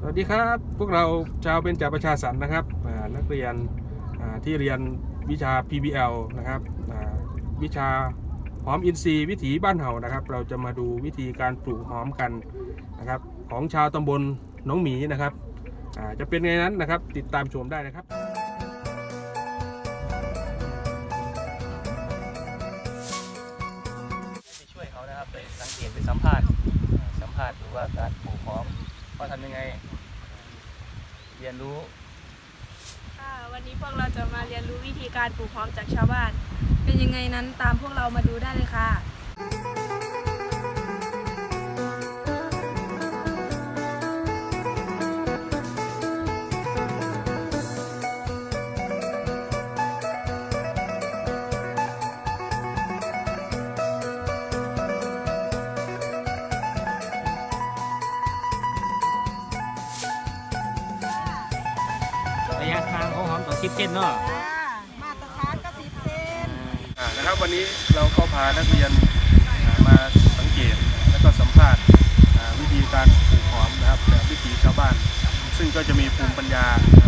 สวัสดีครับ พวกเราชาวเป็นจ่าประชาสันนะครับนักเรียนที่เรียนวิชา PBL นะครับวิชาหอมอินทรีย์วิถีบ้านเห่านะครับ เราจะมาดูวิธีการปลูกหอมกันนะครับของชาวตำบลหนองหมีนะครับจะเป็นไงนั้นนะครับติดตามชมได้นะครับไปช่วยเขานะครับไปสังเกตไปสัมภาษณ์สัมภาษณ์ดูว่าการปลูกหอมว่าทำยังไง เรียนรู้ ค่ะ วันนี้พวกเราจะมาเรียนรู้วิธีการปลูกหอมจากชาวบ้าน เป็นยังไงนั้นตามพวกเรามาดูได้เลยค่ะระ มต่อสิบเซนเนาะมาตรฐานก็สิบเซนอ่านะครับวันนี้เราก็พานักเรียนอ่ามาสังเกตและก็สัมภาษณ์อ่าวิธีการปลูกหอมนะครับแบบวิถีชาวบ้าน ซึ่งก็จะมีภูมิปัญญานะครับ